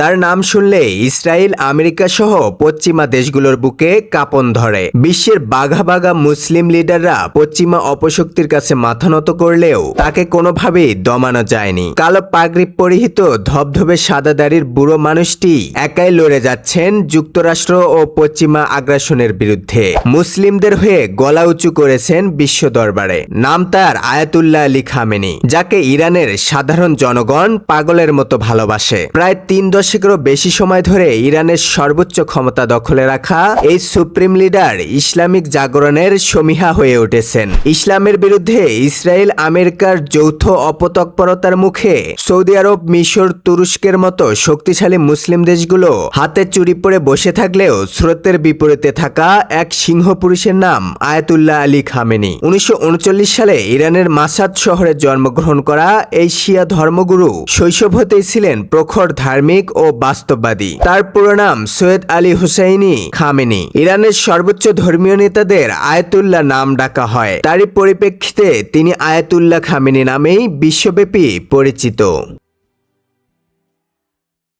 তার নাম শুনলে ইসরায়েল, আমেরিকা সহ পশ্চিমা দেশগুলোর বুকে কাঁপন ধরে। বিশ্বের বাঘা বাঘা মুসলিম লিডাররা পশ্চিমা অপশক্তির কাছে মাথা নত করলেও তাকে কোনোভাবেই দমানো যায়নি। কালো পাগড়ি পরিহিত ধবধবে সাদা দাড়ির বুড়ো মানুষটি একাই লড়ে যাচ্ছেন যুক্তরাষ্ট্র ও পশ্চিমা আগ্রাসনের বিরুদ্ধে। মুসলিমদের হয়ে গলা উঁচু করেছেন বিশ্ব দরবারে। নাম তার আয়াতুল্লাহ আলী খামেনি, যাকে ইরানের সাধারণ জনগণ পাগলের মতো ভালোবাসে। প্রায় তিন দশকেরও বেশি সময় ধরে ইরানের সর্বোচ্চ ক্ষমতা দখলে রাখা এই সুপ্রিম লিডার ইসলামিক জাগরণের সমীহা হয়ে উঠেছেন। ইসলামের বিরুদ্ধে ইসরায়েল আমেরিকার যৌথ অপতৎপরতার মুখে সৌদি আরব, মিশর, তুরস্কের মতো শক্তিশালী মুসলিম দেশগুলো হাতে চুরি পড়ে বসে থাকলেও স্রোতের বিপরীতে থাকা এক সিংহ পুরুষের নাম আয়াতুল্লাহ আলী খামেনি। উনিশশো উনচল্লিশ সালে ইরানের মাসাদ শহরে জন্মগ্রহণ করা এই শিয়া ধর্মগুরু শৈশব হতেই ছিলেন প্রখর ধার্মিক ও বাস্তববাদী। তার পুরো নাম সৈয়দ আলী হুসাইনি খামেনি। ইরানের সর্বোচ্চ ধর্মীয় নেতাদের আয়াতুল্লাহ নাম ডাকা হয়। তারই পরিপ্রেক্ষিতে তিনি আয়াতুল্লাহ খামেনি নামেই বিশ্বব্যাপী পরিচিত।